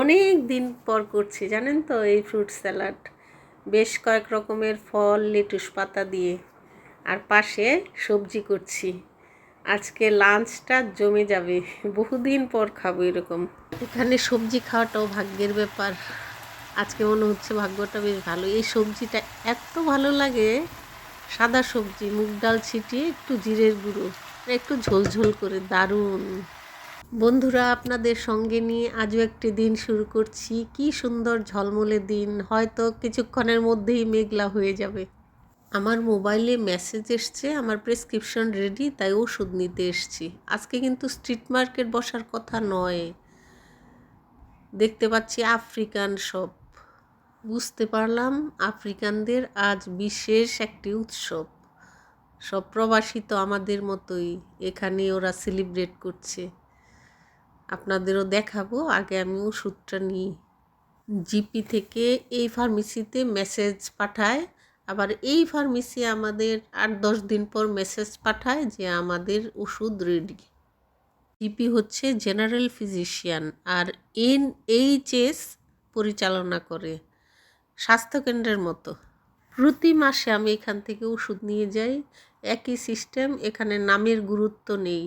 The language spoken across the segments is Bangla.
অনেক দিন পর করছি, জানেন তো, এই ফ্রুট স্যালাড বেশ কয়েক রকমের ফল, লেটুস পাতা দিয়ে। আর পাশে সবজি করছি। আজকে লাঞ্চটা জমে যাবে, বহুদিন পর খাব এরকম। এখানে সবজি খাওয়াটাও ভাগ্যের ব্যাপার। আজকে মনে হচ্ছে ভাগ্যটা বেশ ভালো। এই সবজিটা এত ভালো লাগে, সাদা সবজি, মুগ ডাল ছিটিয়ে একটু জিরের গুঁড়ো, একটু ঝোলঝোল করে, দারুণ। বন্ধুরা, আপনাদের সঙ্গে নিয়ে আজও একটি দিন শুরু করছি। কি সুন্দর ঝলমলে দিন, হয়তো কিছুক্ষণের মধ্যেই মেঘলা হয়ে যাবে। আমার মোবাইলে মেসেজ এসছে, আমার প্রেসক্রিপশন রেডি, তাই ওষুধ নিতে এসছি। আজকে কিন্তু স্ট্রিট মার্কেট বসার কথা নয়। দেখতে পাচ্ছি আফ্রিকান সব। বুঝতে পারলাম, আফ্রিকানদের আজ বিশেষ একটি উৎসব। সব প্রবাসী তো আমাদের মতোই এখানে ওরা সেলিব্রেট করছে। আপনাদেরও দেখাবো। আগে আমি ওষুধটা নিই। জিপি থেকে এই ফার্মেসিতে মেসেজ পাঠায়। আবার এই ফার্মেসি আমাদের আট দশ দিন পর মেসেজ পাঠায় যে আমাদের ওষুধ রেডি জিপি হচ্ছে জেনারেল ফিজিশিয়ান আর এন এইচএস পরিচালনা করে। স্বাস্থ্যকেন্দ্রের মতো। প্রতি মাসে আমি এখান থেকে ওষুধ নিয়ে যাই। একই সিস্টেম এখানে নামের গুরুত্ব নেই।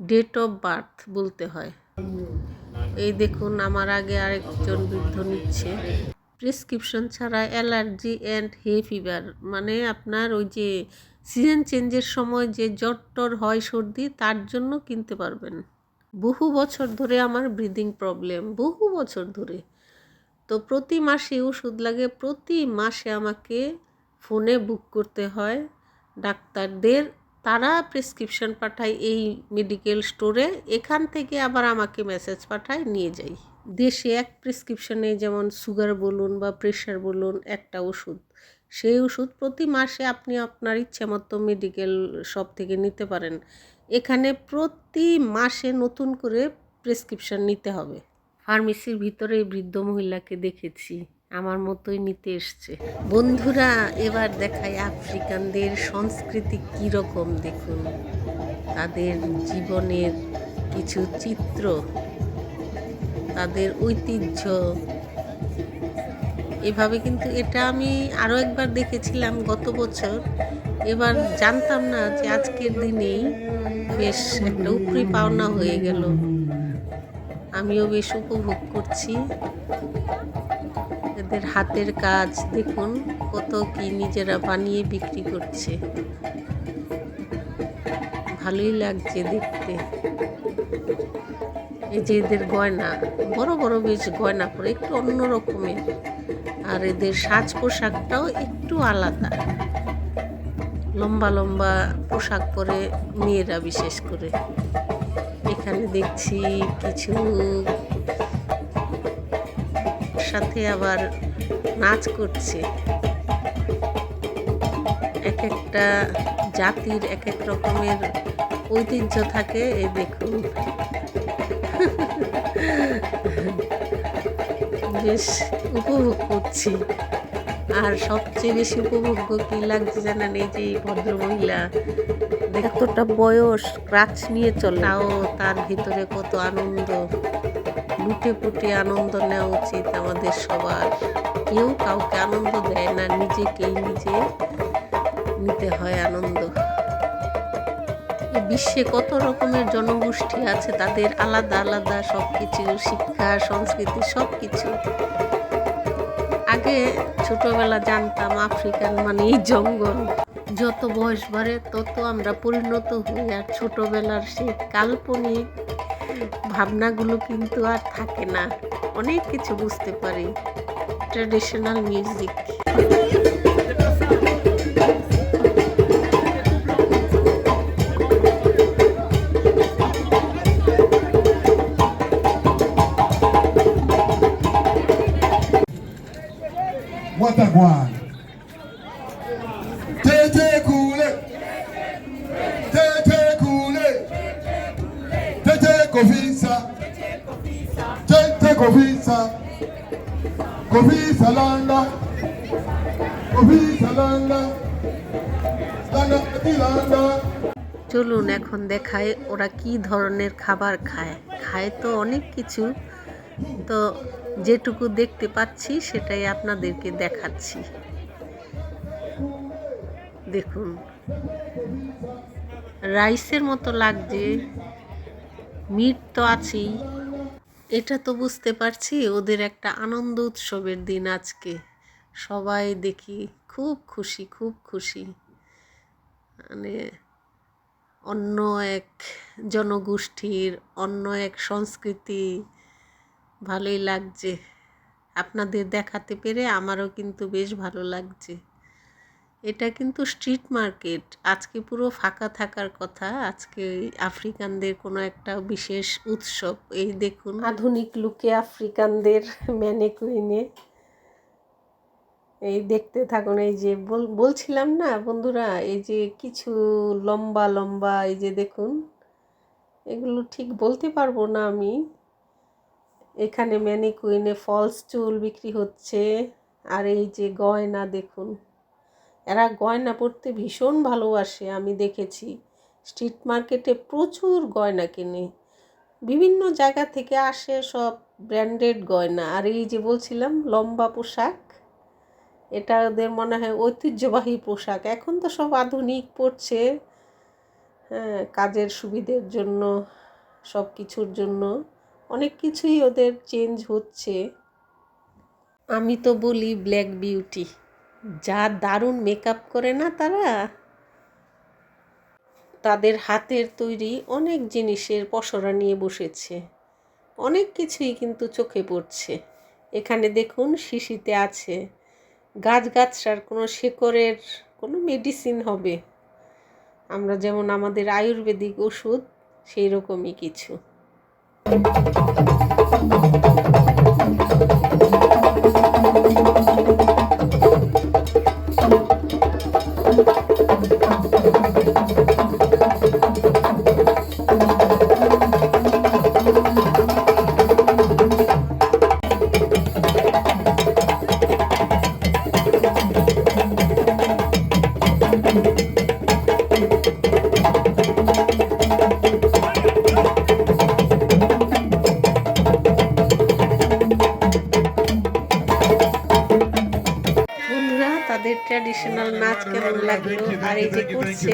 ডেট অফ বার্থ বলতে হয়। এই দেখুন, আমার আগে আরেকজন বৃদ্ধ নিচ্ছে। প্রেসক্রিপশন ছাড়া অ্যালার্জি অ্যান্ড হে ফিভার মানে আপনার ওই যে সিজন চেঞ্জের সময় যে জ্বর টর হয় সর্দি, তার জন্য কিনতে পারবেন। বহু বছর ধরে আমার ব্রিদিং প্রবলেম বহু বছর ধরে। তো প্রতি মাসে ওষুধ লাগে, প্রতি মাসে আমাকে ফোনে বুক করতে হয়। ডাক্তারদের তারা প্রেসক্রিপশন পাঠায় এই মেডিকেল স্টোরে এখান থেকে আবার আমাকে মেসেজ পাঠায়, নিয়ে যাই। দেশে এক প্রেসক্রিপশনে যেমন সুগার বলুন বা প্রেশার বলুন, একটা ওষুধ। সেই ওষুধ প্রতি মাসে আপনি আপনার ইচ্ছে মতো মেডিকেল শপ থেকে নিতে পারেন। এখানে প্রতি মাসে নতুন করে প্রেসক্রিপশন নিতে হবে। ফার্মেসির ভিতরে বৃদ্ধ মহিলাকে দেখেছি। আমার মতোই নিতে এসছে। বন্ধুরা, এবার দেখায় আফ্রিকানদের সংস্কৃতি কীরকম দেখুন। তাদের জীবনের কিছু চিত্র, তাদের ঐতিহ্য। এভাবে কিন্তু এটা আমি আরও একবার দেখেছিলাম গত বছর। এবার জানতাম না যে আজকের দিনেই বেশ একটা উপরি পাওনা হয়ে গেল। আমিও বেশ উপভোগ করছি। এদের হাতের কাজ। দেখুন কত কি নিজেরা বানিয়ে বিক্রি করছে। ভালোই লাগছে দেখতে। এই যে এদের গয়না, বড় বড় বেশ গয়না পরে, একটু অন্য রকমের। আর এদের সাজ পোশাকটাও একটু আলাদা। লম্বা লম্বা পোশাক পরে মেয়েরা বিশেষ করে। এখানে দেখছি কিছু সাথে আবার নাচ করছে। এক একটা জাতির এক এক রকমের ঐতিহ্য থাকে এই দেখুন। বেশ উপভোগ করছি। আর সবচেয়ে বেশি উপভোগ্য কি লাগছে জানেন এই যে ভদ্র মহিলা এতটা বয়স ক্রাচ নিয়ে চলাও তার ভিতরে কত আনন্দ। লুটে পুটে আনন্দ নেওয়া উচিত আমাদের সবার। কেউ কাউকে আনন্দ দেয় না, নিজেকেই নিজে নিতে হয় আনন্দ। বিশ্বে কত রকমের জনগোষ্ঠী আছে, তাদের আলাদা আলাদা সব কিছু শিক্ষা, সংস্কৃতি সব কিছু আগে ছোটবেলা জানতাম আফ্রিকান মানে এই জঙ্গল। যত বয়স বাড়ে, তত আমরা পরিণত হই, আর ছোটবেলার সেই কাল্পনিক ভাবনাগুলো কিন্তু আর থাকে না। অনেক কিছু বুঝতে পারি। Traditional music Watagwan. Tete kofisa. Kofisa landa. Kofisa landa. Landa tilanda. চলুন এখন দেখায় ওরা কি ধরনের খাবার খায় খায় তো অনেক কিছু তো যেটুকু দেখতে পাচ্ছি সেটাই আপনাদেরকে দেখাচ্ছি দেখুন রাইসের মতো লাগছে মিট তো আছেই এটা তো বুঝতে পারছি, ওদের একটা আনন্দ উৎসবের দিন আজকে। সবাই দেখি খুব খুশি খুব খুশি। মানে অন্য এক জনগোষ্ঠীর, অন্য এক সংস্কৃতি, ভালোই লাগছে। আপনাদের দেখাতে পেরে আমারও কিন্তু বেশ ভালো লাগছে। এটা কিন্তু স্ট্রিট মার্কেট। আজকে পুরো ফাঁকা থাকার কথা। আজকে আফ্রিকানদের কোনো একটা বিশেষ উৎসব। এই দেখুন। আধুনিক লুকে আফ্রিকানদের ম্যানেকুইনে। এই দেখতে থাকুন, এই যে বল- বলছিলাম না বন্ধুরা, এই যে কিছু লম্বা লম্বা, এই যে দেখুন। এগুলো ঠিক বলতে পারব না আমি। এখানে ম্যানিকুইনে ফলস চুল বিক্রি হচ্ছে। আর এই যে গয়না দেখুন। এরা গয়না পরতে ভীষণ ভালোবাসে, আমি দেখেছি। স্ট্রিট মার্কেটে প্রচুর গয়না কিনে। বিভিন্ন জায়গা থেকে আসে সব ব্র্যান্ডেড গয়না। আর এই যে বলছিলাম, লম্বা পোশাক, এটা ওদের মনে হয় ঐতিহ্যবাহী পোশাক। এখন তো সব আধুনিক পড়ছে হ্যাঁ কাজের সুবিধের জন্য, সব কিছুর জন্য। অনেক কিছুই ওদের চেঞ্জ হচ্ছে। আমি তো বলি ব্ল্যাক বিউটি। যা দারুণ মেকআপ করে না তারা? তাদের হাতের তৈরি অনেক জিনিসের পসরা নিয়ে বসেছে। অনেক কিছুই কিন্তু চোখে পড়ছে। এখানে দেখুন, শিশিতে আছে। গাছগাছরার কোনো শেকড়ের কোনো মেডিসিন হবে। আমরা যেমন আমাদের আয়ুর্বেদিক ওষুধ সেই রকমই কিছু। কেমন লাগল আর এই যে করছে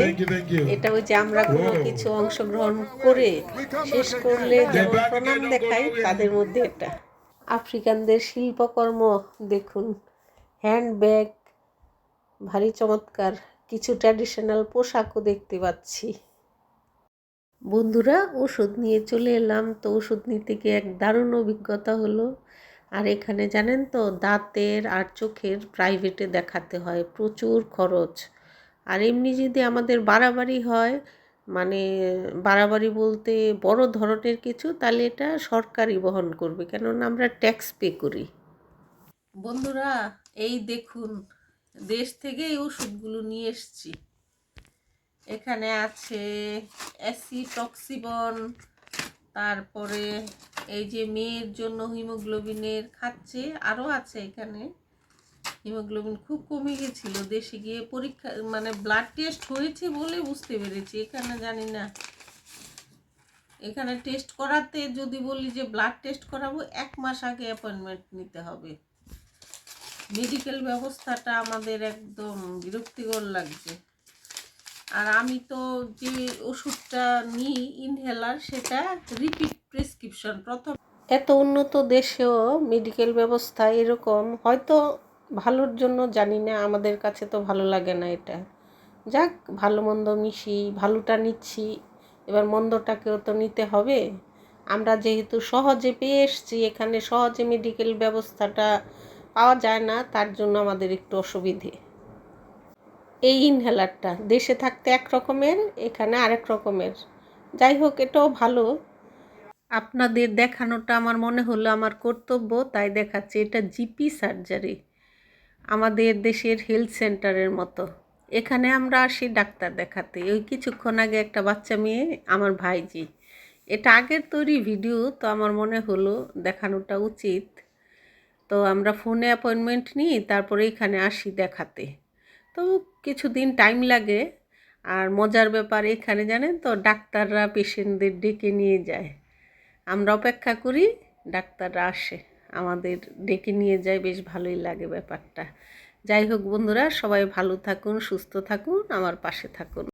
এটা ওই যে আমরা কোনো কিছু অংশগ্রহণ করে শেষ করলে যেমন প্রণাম দেখাই তাদের মধ্যে এটা আফ্রিকানদের শিল্পকর্ম দেখুন হ্যান্ডব্যাগ ভারী চমৎকার কিছু ট্র্যাডিশনাল পোশাকও দেখতে পাচ্ছি। বন্ধুরা ওষুধ নিয়ে চলে এলাম তো ওষুধ নিতে গিয়ে এক দারুণ অভিজ্ঞতা হলো। আর এখানে জানেন তো, দাঁতের আর চোখের প্রাইভেটে দেখাতে হয়, প্রচুর খরচ। আর এমনি যদি আমাদের বাড়াবাড়ি হয় মানে বাড়াবাড়ি বলতে বড় ধরনের কিছু, তাহলে এটা সরকারই বহন করবে। কেননা আমরা ট্যাক্স পে করি। বন্ধুরা, এই দেখুন, দেশ থেকে এই ওষুধগুলো নিয়ে এসছি। এখানে আছে অ্যাসিটক্সিবন তারপরে এই যে মেয়ের জন্য হিমোগ্লোবিনের খাচ্ছে আরও আছে এখানে। হিমোগ্লোবিন খুব কমে গেছিল, দেশে গিয়ে পরীক্ষা মানে ব্লাড টেস্ট হয়েছে বলে বুঝতে পেরেছি, এখানে জানি না। এখানে টেস্ট করাতে যদি বলি যে ব্লাড টেস্ট করাবো, এক মাস আগে অ্যাপয়েন্টমেন্ট নিতে হবে। মেডিকেল ব্যবস্থাটা আমাদের একদম বিরক্তিকর লাগছে। আর আমি তো যে ওষুধটা নিই ইনহেলার সেটা রিপিট প্রেসক্রিপশন প্রথম। এত উন্নত দেশেও মেডিকেল ব্যবস্থা এরকম, হয়তো ভালোর জন্য জানি না, আমাদের কাছে তো ভালো লাগে না এটা। যাক, ভালো মন্দ মিশি, ভালোটা নিচ্ছি, এবার মন্দটাকেও তো নিতে হবে। আমরা যেহেতু সহজে পেয়ে এসছি, এখানে সহজে মেডিকেল ব্যবস্থাটা পাওয়া যায় না, তার জন্য আমাদের একটু অসুবিধে। এই ইনহেলারটা দেশে থাকতে এক রকমের এখানে আরেক রকমের। যাই হোক, এটাও ভালো। আপনাদের দেখানোটা আমার মনে হলো আমার কর্তব্য, তাই দেখাচ্ছি। এটা জিপি সার্জারি, আমাদের দেশের হেলথ সেন্টারের মতো। এখানে আমরা আসি ডাক্তার দেখাতে। ওই কিছুক্ষণ আগে একটা বাচ্চা মেয়ে, আমার ভাইজি। এটা আগের তৈরি ভিডিও, তো আমার মনে হলো দেখানোটা উচিত। তো আমরা ফোনে অ্যাপয়েন্টমেন্ট নিই, তারপরে এখানে আসি দেখাতে। তো কিছুদিন টাইম লাগে, আর মজার ব্যাপার এখানে জানেন তো, ডাক্তাররা পেশেন্টদের ডেকে নিয়ে যায়। আমরা অপেক্ষা করি, ডাক্তাররা আসে, আমাদের ডেকে নিয়ে যায়, বেশ ভালোই লাগে ব্যাপারটা। যাই হোক বন্ধুরা, সবাই ভালো থাকুন, সুস্থ থাকুন, আমার পাশে থাকুন।